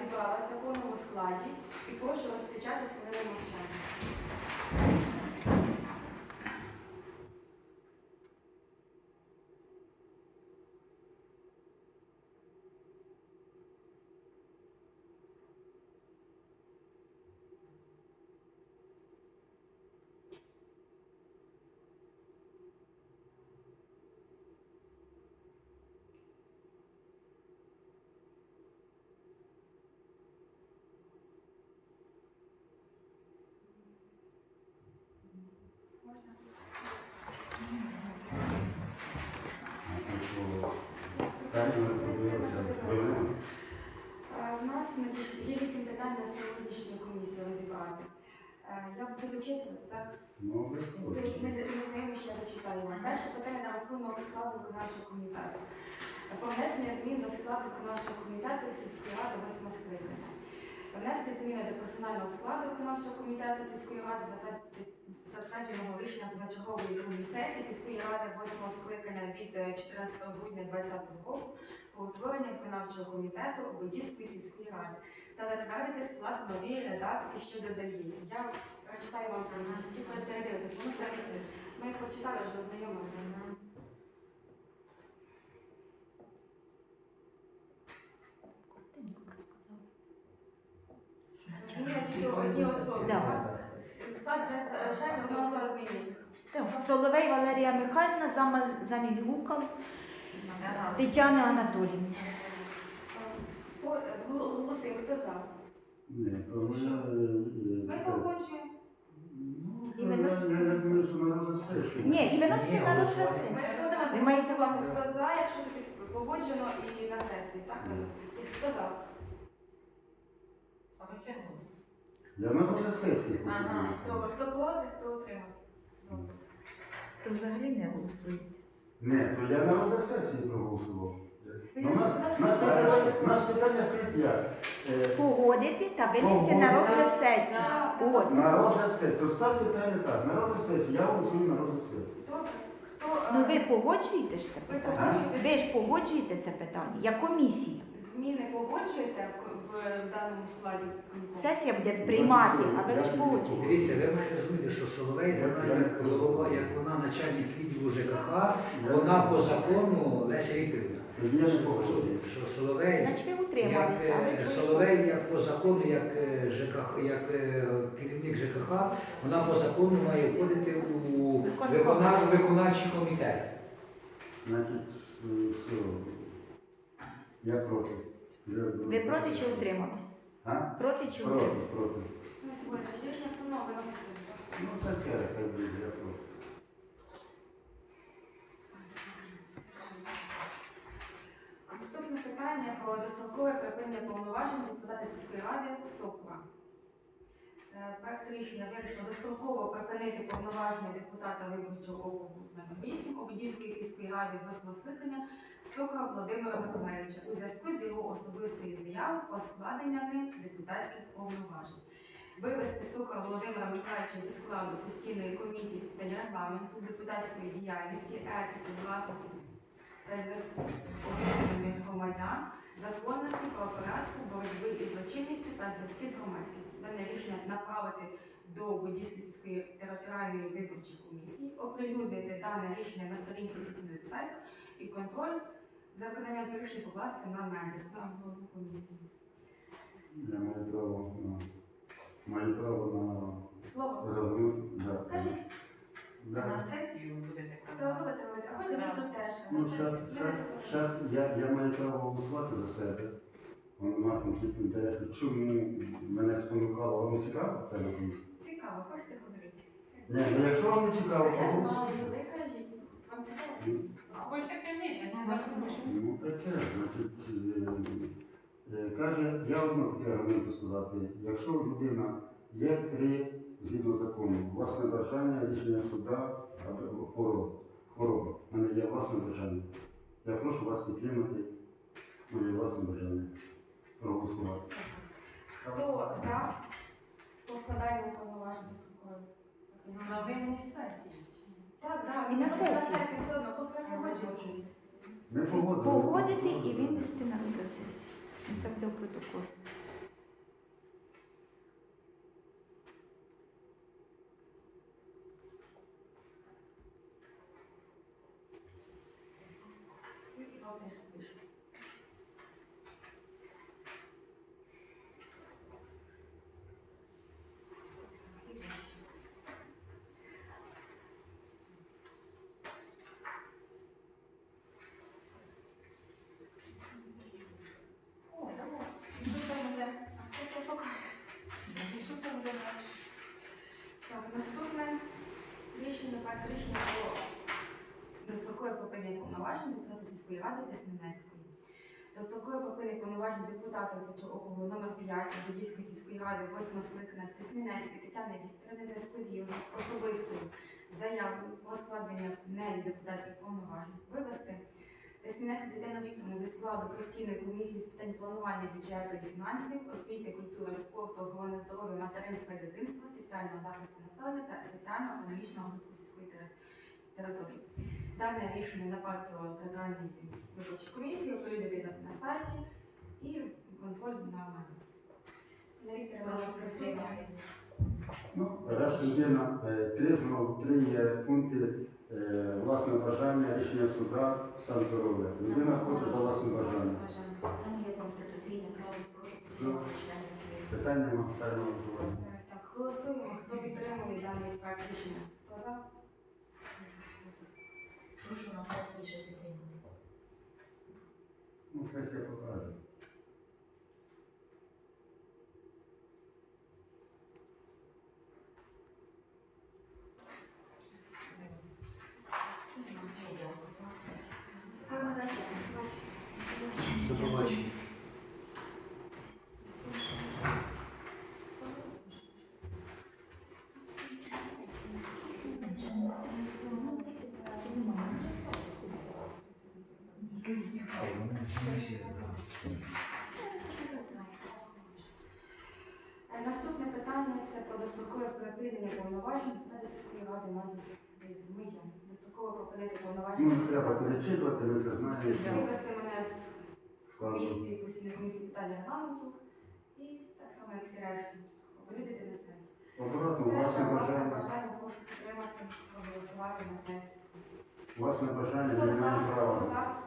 зібралася в повному складі і прошу розпочати хвилину мовчання. Можна? Так, ми подивилися хвилину. Е, В нас надійшло є вісім питань на сьогоднішню комісію розібрати. Е, Я буду зачитувати, так? Ну, обов'язково. Ми ми не знаємо, зачитаємо. Перше питання на рахунок складу виконавчого комітету. Про внесення змін до складу виконавчого комітету сільської ради восьмого скликання. Внести зміни до персонального складу виконавчого комітету сільської ради затвердженого рішення позачергової другої сесії сільської ради восьмого скликання від е, 14 грудня 2020 року про утворення виконавчого комітету Ободівської сільської ради та затвердити склад в редакції, що додається. Я прочитаю вам про наші ті передивитись. Ми їх прочитали, вже одні особи. Так? Склад змінюється. Так, Соловей Валерія Михайлівна зама- замість Гукал Тетяна Анатоліївна. По- е, Голосуємо, хто за? Ні, то ми... Ми е. Ну, І виноситься. Я я думаю, що на розгляд. Ні, і виноситься на розгляд сесії. Ви маєте- голосувати, хто за, якщо погоджено і на сесії, так? І Хто за? А ви чого? Я на розгляд сесії Ага, добре. Хто проти, хто утримався? Добре. То взагалі не голосують. Ні, то я на розгляд сесії проголосував. Ну, нас, Нас- нас питання, нас питання стоїть як? Е, Погодити та винести на розгляд сесії. От. На розгляд сесії. То став питання так, на розгляд сесії. Я голосую на розгляд сесії. Добре. Хто, е, Ну ви погоджуєте ж це Ви питання? погоджуєте? Ви ж погоджуєте це питання, як комісія. зміни погоджуєте в, в даному складі? Сесія буде приймати, а ви лише погоджуєте. Дивіться, ви маєте розуміти, що Соловей, вона як голова, як вона начальник відділу ЖКХ, вона по закону Леся Вікторівна. Тоді я не Що, Соловей, Значить ви як, утрималися. е, Соловей як по закону, як е, ЖКХ, як е, керівник ЖКХ, вона по закону має входити у Виконком. викона, виконавчий комітет. Значить, е, все. Я проти. Я Ви проти чи утримались? А? Проти чи Проти, утримались? проти. Ну? Ну таке, хай буде, я проти. Наступне питання про дострокове припинення повноважень депутата сільської ради Сокура. Е, Проект рішення вирішено достроково припинити повноваження депутата виборчого округу номер 8 Ободівської сільської ради 8 скликання Сокура Володимира Миколаївича у зв'язку з його особистою заявою про складення ним депутатських повноважень. Вивести Сокура Володимира Миколаївича зі складу постійної комісії з питань регламенту, депутатської діяльності, етики, власності та зв'язку громадян, законності, правопорядку, боротьби із злочинністю та зв'язки з громадськістю. Дане рішення направити до Будівської сільської територіальної виборчої комісії, оприлюднити дане рішення на сторінці офіційного сайту і контроль за виконанням рішення покласти на мене голову комісії. Я маю право на маю право на Слово. регламент. Да. Да. На сесію будете все одно ви а хочете тут теж. Ну, щас, щас, щас я, я маю право голосувати за себе. Воно має конфлікт інтересів. Чому мене спонукало? Не цікаво? Комісії? Цікаво, хочете говорити? Ні, ну якщо вам не цікаво, Я проголосуйте. ви кажіть. Вам цікаво? Ну, Хочете кажіть, я ж не вас Ну таке, значить, е, е, каже, я одно таке аргументу сказати. Якщо людина є три згідно закону, власне бажання, рішення суда або хвороба. Хвороба. У мене є власне бажання. Я прошу вас підтримати моє власне бажання. Проголосувати. Хто за по складанню повноважень дострокової? на вільній сесії. Так, так. І на сесії. все одно, не. Ми погодили. Погодити і винести на. Ну, Це буде в протоколі. працювати вийшло. Так, наступне рішення, так, рішення було повноважень депутата сільської ради Тесненецької. Дострокове припинення повноважень депутата округу номер 5 Будівської сільської ради 8 скликання Тесненецької Тетяни Вікторівни зв'язку з її особистою заявою про складення нею депутатських повноважень вивести Тесненецьку Тетяну Вікторівну зі складу постійної комісії з питань планування бюджету і фінансів, освіти, культури, спорту, охорони здоров'я, материнства і дитинства, соціального захисту населення та соціально-економічного розвитку сільської території. Дане рішення направити територіальній виборчій комісії, оприлюднити на, на сайті і контроль на прошу Ну, раз людина е, трезво, три є пункти е, власне бажання, рішення суда, стан здоров'я. Людина хоче за власним бажанням. Це моє конституційне право. Прошу Ну. членів комісії. Питання ми ставимо голосування. Е, Так, голосуємо. Хто підтримує даний проект рішення? Хто за? Прошу на сесії ще підтримати. Ну, сесія покаже. Наступне питання це про дострокове припинення повноважень депутата сільської ради Мадіс Моє. Достроково припинити повноваження. не треба перечитувати, ми це знаємо. Вивести мене з комісії, постійної комісії питання регламенту і так само, як всі решті, оприлюднити на сайті. Оборотно, Теж власне власне бажання. бажання прошу підтримати, проголосувати на сесії. Власне бажання не має права. за?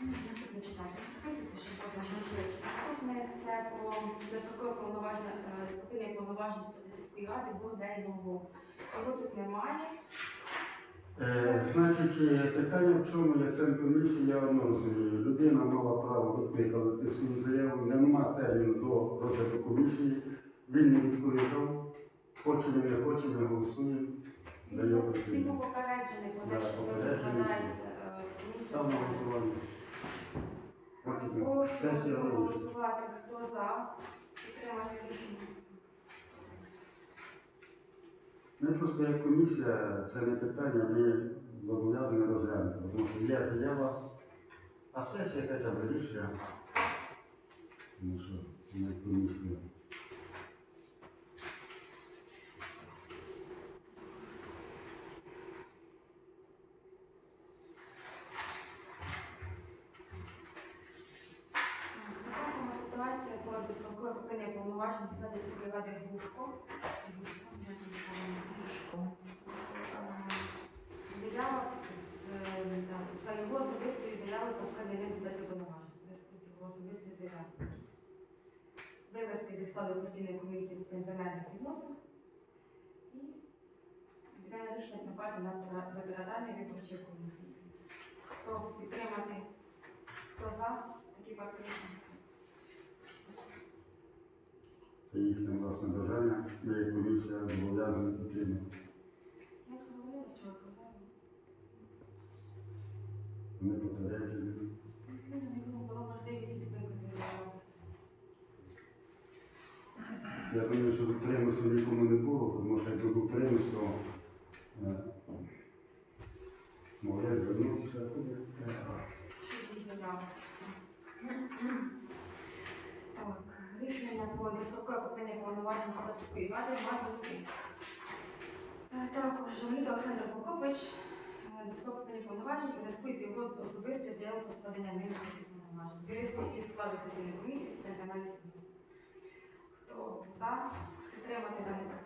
Наступне читати. Записуйте, щоб можна швидше. Наступне це про дострокове повноваження, е, припинення повноважень сільської ради Бурдейного. Його тут немає. Е, Значить, е, питання в чому, як член комісії, я одно розумію. Людина мала право викликати свою заяву, нема терміну до розгляду комісії, він не відповідав. Хоче він, не хоче, ми голосуємо. Він був- Він попереджений про те, Да, що сьогодні попереджений. складається е, комісія. Ставимо голосування. Прошу Сесія проголосувати, хто за, підтримати рішення. Ми просто як комісія, це не питання, ми зобов'язані розглянути, тому що є заява, а сесія хоча б рішення. Тому що не комісія. Така сама ситуація про дострокове припинення повноважень депутата сільської ради Глушко. Глушко, я не пам'ятаю. Глушко. Е, Заява з, е, да, за його заявою про складення повноважень. В його особистою заявою. Вивести зі складу постійної комісії з питань земельних відносин і віддане рішення направити на територіальної виборчої комісії. Хто підтримати, хто за такі факти? Це їхнє власне бажання, ми як комісія зобов'язані підтримати. Як це говорили, Вони попереджені. Була можливість. Я думаю, що примусу нікому не було, тому що якби був примус, то е, могли звернутися. Е. Так, рішення про дострокове припинення повноважень Катацької ради має Також Жолюда Олександр Прокопович, дострокове повноважень у зв'язку з його особистою заявою про складення повноважень. Вивести із складу постійної комісії з земельних відносин. Хто за підтримати дане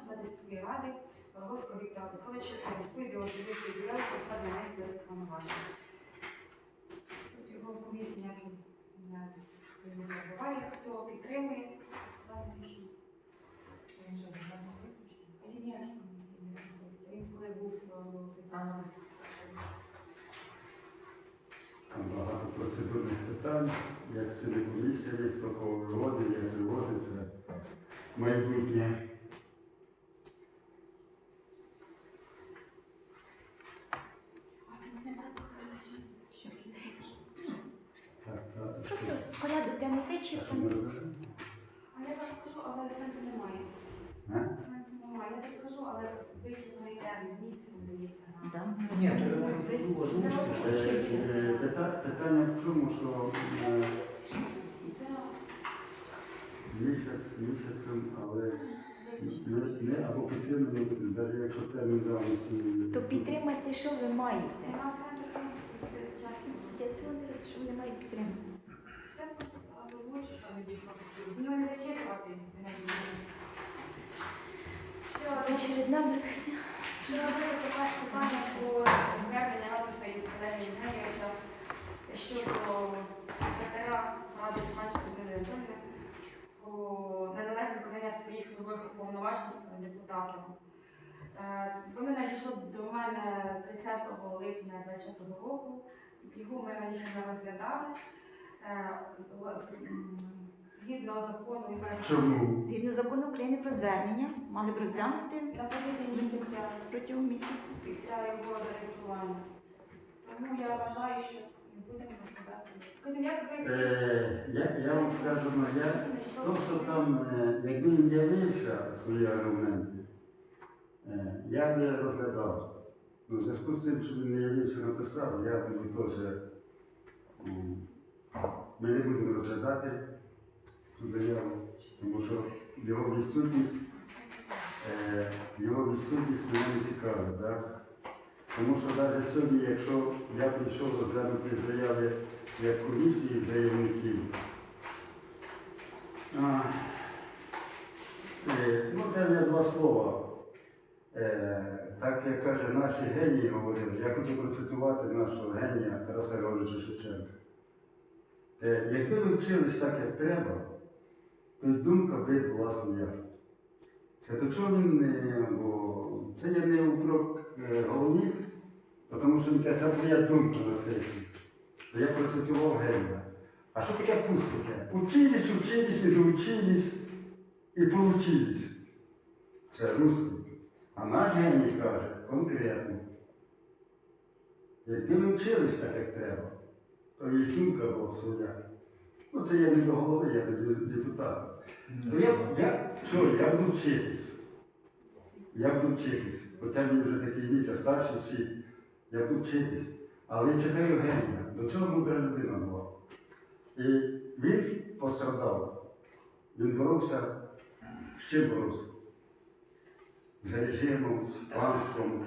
сільської ради Рогоського Віктора Петровича міської його особистої діяльності складно навіть без повноважень. Тут його в не буває, хто підтримує Він ніякій комісії не знаходиться. Він коли був е, багато процедурних питань, як сюди комісія, хто кого виводить, як виводить, це майбутнє. Так, так. Просто порядок денний А що ми вичерпаний. робимо? А я зараз скажу, але сенсу немає. А? Сенсу немає. Я так скажу, але вичерпаний термін, місяць не дається нам. Да. Ні, то що Е, е, пита- Питання в чому, що е, місяць місяцем, але не, або підтримано, навіть якщо термін давності. То підтримати, що ви маєте? Я цього не розумію, що ви не маєте підтримати. Що Очередна брехня. Ще одне таке питання про звернення Радуста Євгенія Євгенійовича щодо секретаря Ради Іванчика Людмили про неналежне виконання своїх службових повноважень депутатом. Е, Воно надійшло до мене 30 липня 2024 року. Його ми раніше не розглядали. Згідно закону, Чому? Згідно закону України про звернення, мали б розглянути на протязі місяця протягом місяця. після його зареєстрування. Тому я вважаю, що не будемо розглядати. Коли Е, я, я вам скажу, ну, я, то, що там, е, якби він явився свої аргументи, е, я би розглядав. Ну, в зв'язку з тим, що він не явився, написав, я буду теж. м, Ми не будемо розглядати цю заяву, тому що його відсутність, е, його відсутність мене не цікавить. Да? Тому що навіть сьогодні, якщо я прийшов розглянути заяви як комісії заявників, а, е, ну це не два слова. Е, так як каже наші генії говорили, я хочу процитувати нашого генія Тараса Григоровича Шевченка. Якби ви вчились так, як треба, то думка би була своя. Це до чого він не, бо це є не упрек е, голові, тому що це твоя думка на. То я процитував Генія. А що таке пустите? Учились, учились, не доучились і получились. Це русский. А наш геній каже конкретно. Якби ви вчились так, як треба, то і думка була своя. Ну це я не до голови, я до депутата. Ну, я, я, що, я буду вчитись. Я буду вчитись. Хоча мені вже такий вік, я старший всіх. Я буду вчитись. Але я читаю генія. До чого мудра людина була? І він пострадав. Він боровся. З чим боровся? З режимом, з панством,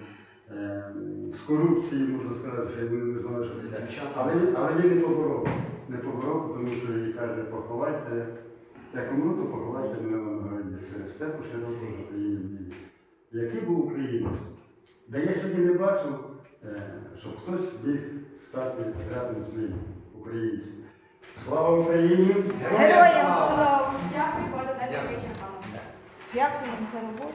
е, з корупцією, можна сказати, що я не знаю, що таке. Але, він- але він не поборов. Не поборов, тому що їй каже, поховайте. Як умру, то поховайте мене на могилі. Через поширив її вміння. Який був українець? Де я сьогодні не бачу, е, щоб хтось міг стати рядом з ним, українцем. Слава Україні! Героям слава! дякую, пане Дякую. вичерпано. Дякую за роботу.